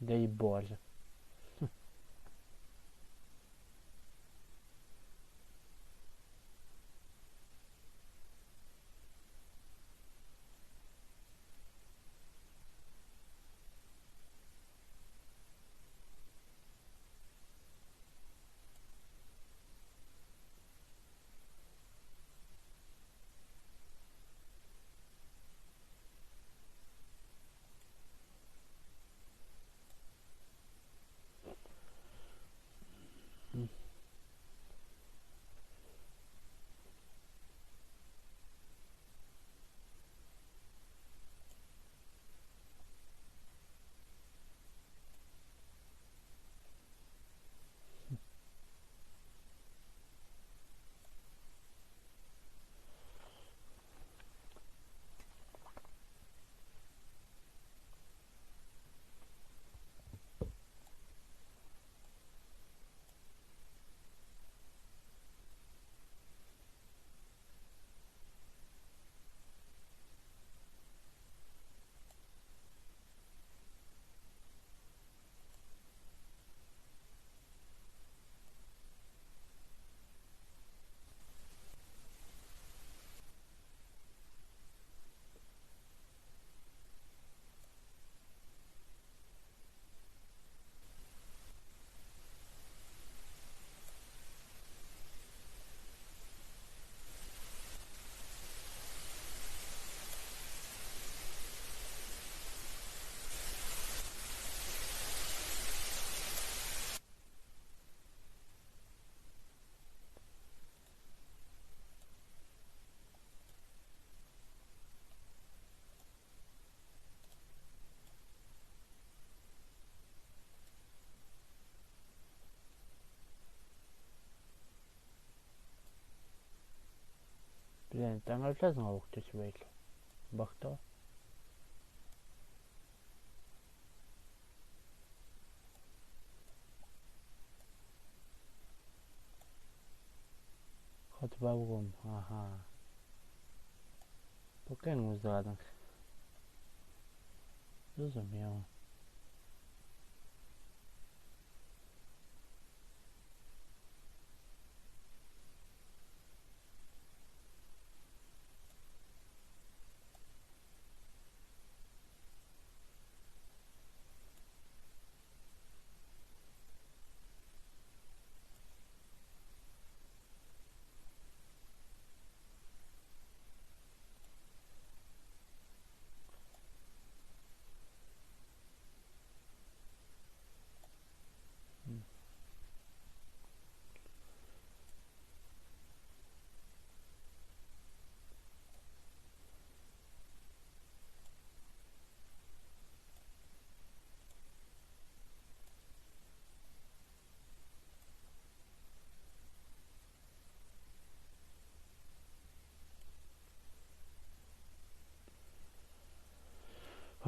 Dei Borja Блин, там опять снова кто свейл. Бахто. Хот бавгом, ага. Пока не уздадан. Разумел.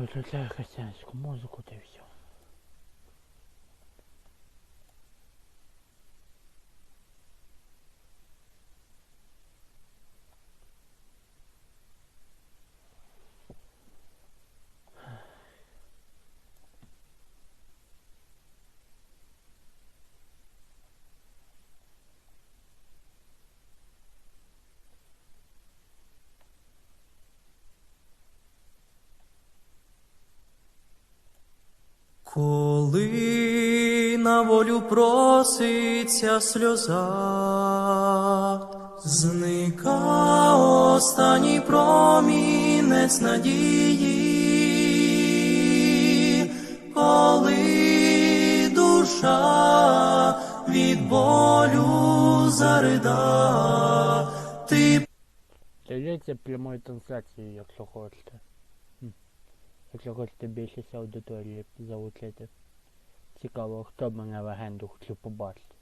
Виключаю християнську музику та все. Коли на волю проситься сльоза, зника останній промінець надії, коли душа від болю зарида, ти Дивіться прямою трансляцією, якщо хочете. Якщо хочете більшість аудиторії залучити. Цікаво, хто б мене легенду хотів побачити.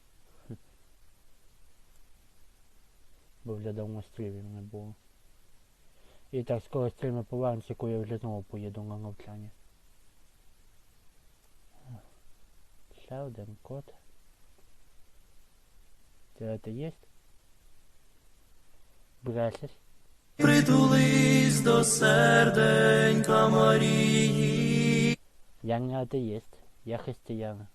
Бо вже давно стрімів не було. І так скоро стріми повернуться, коли я вже знову поїду на навчання. Ще один код. Це це є? Брешеш? Притулись до серденька Марії. Я не атеїст. Я християна.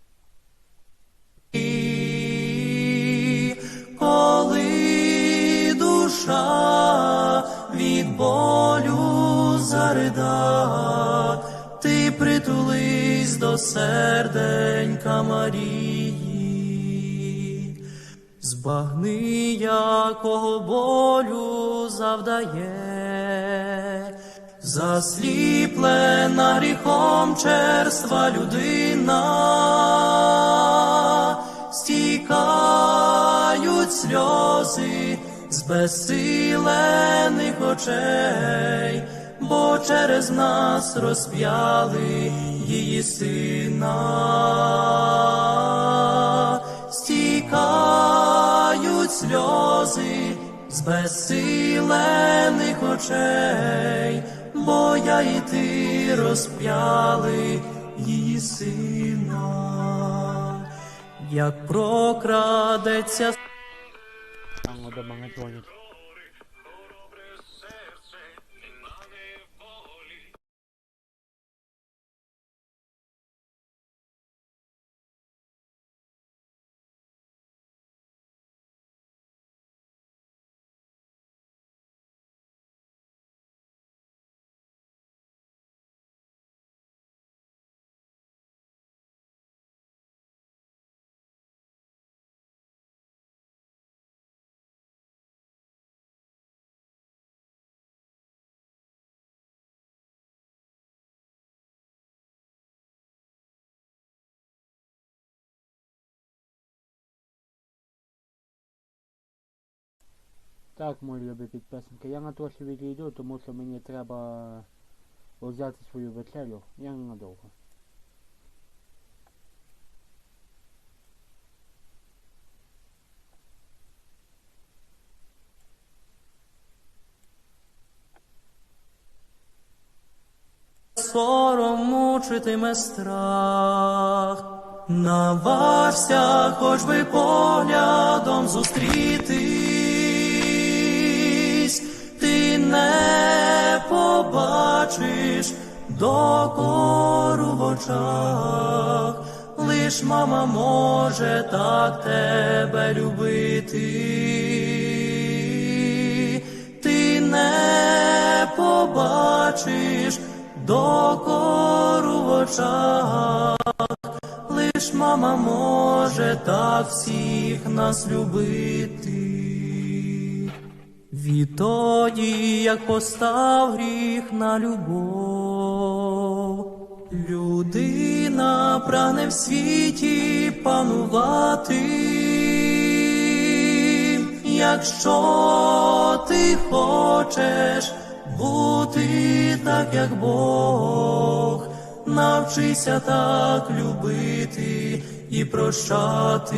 коли душа від болю зарида, ти притулись до серденька Марії, збагни, якого болю завдає. Засліплена гріхом черства людина, стікають сльози з безсилених очей, бо через нас розп'яли її сина. Стікають сльози з безсилених очей, бо я і ти розп'яли її сина, як прокрадеться Там до мене дзвонять. Так, мої любі підписники, я на трохи відійду, тому що мені треба взяти свою вечерю. Я ненадовго. сором мучитиме страх, наважся, хоч би поглядом зустрітись, ти не побачиш докору в очах, лиш мама може так тебе любити. Ти не побачиш докору в очах, лиш мама може так всіх нас любити. Відтоді, як постав гріх на любов, людина прагне в світі панувати. Якщо ти хочеш бути так, як Бог, навчися так любити і прощати.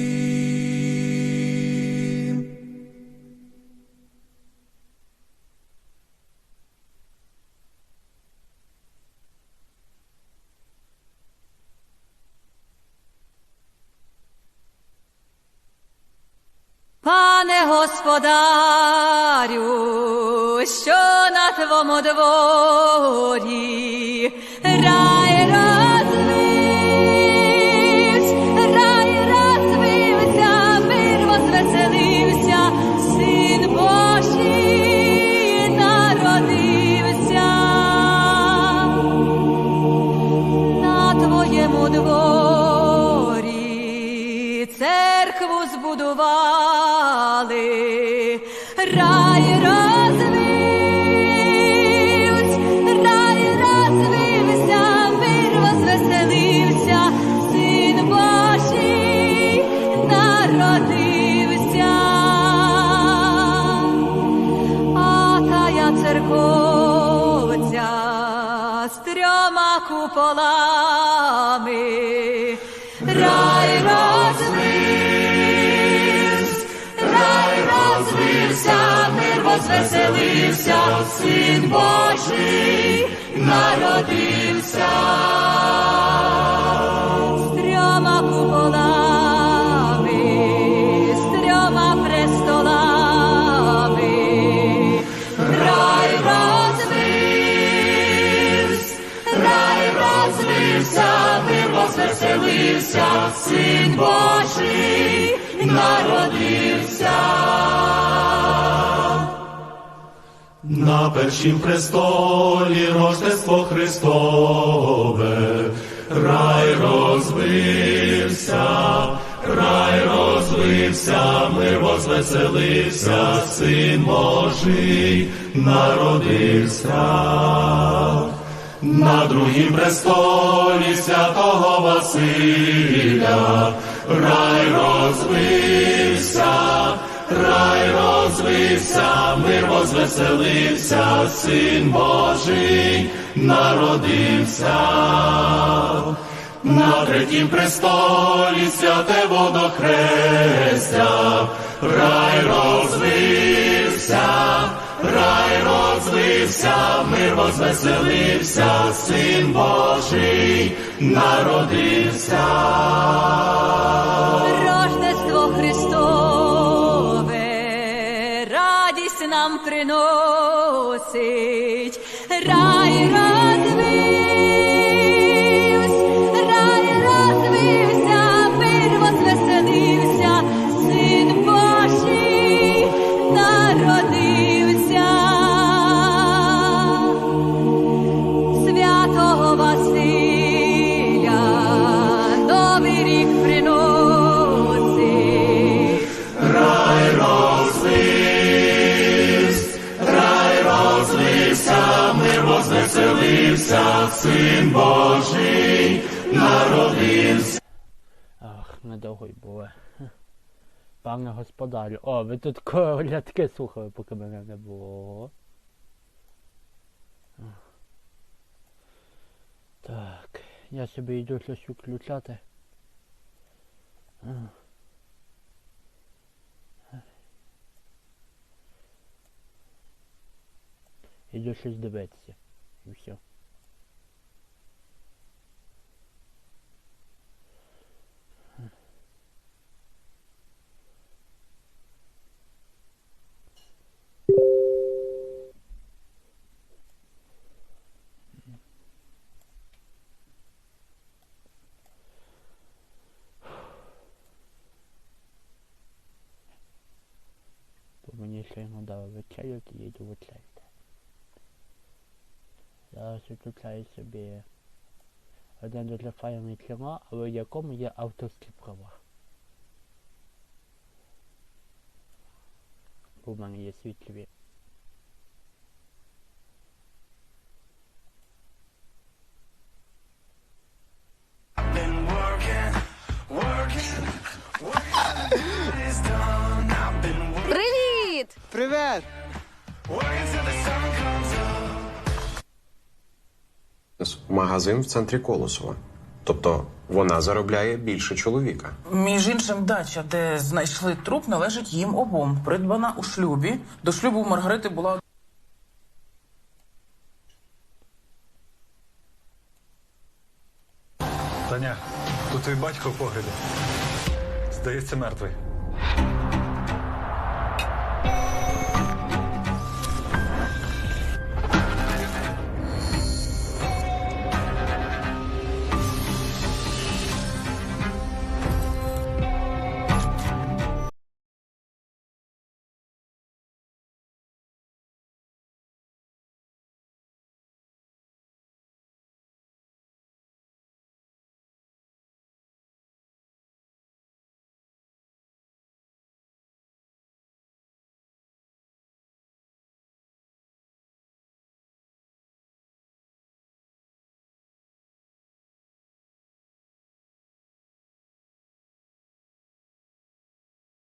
Пане господарю, що на твому дворі, рай розвився, рай розвився, мир возвеселився, син Божий народився. На твоєму дворі церкву збудували, рай розвився, рай розвився, мир возвеселився, син Божий народився. А тая церковця з трьома куполами, рай розвився, розвився, мир возвеселився, син Божий народився. З трьома куполами, з трьома престолами, рай розвився, рай розвився, мир возвеселився, син Божий народився. На першім престолі Рождество Христове, рай розвився, рай розвився, мир возвеселився, син Божий народився. На другім престолі святого Василя, рай розвився, рай розвився, мир возвеселився, син Божий народився. На третім престолі святе водохрестя, рай розвився, рай розвився, мир возвеселився, син Божий народився. Нам приносить, Пане господарю. О, ви тут колядки слухали, поки мене не було. Так, я собі йду щось включати. Іду щось дивитися. І все. Бо мені щойно дали я йду вечеряти. Зараз виключаю собі один дуже файний кіно, але в якому є авторські права. Бо в мене є світлові. been working, магазин в центрі Колосова. Тобто вона заробляє більше чоловіка. Між іншим, дача, де знайшли труп, належить їм обом. Придбана у шлюбі. До шлюбу Маргарити була Таня, тут твій батько в погребі. Здається, мертвий.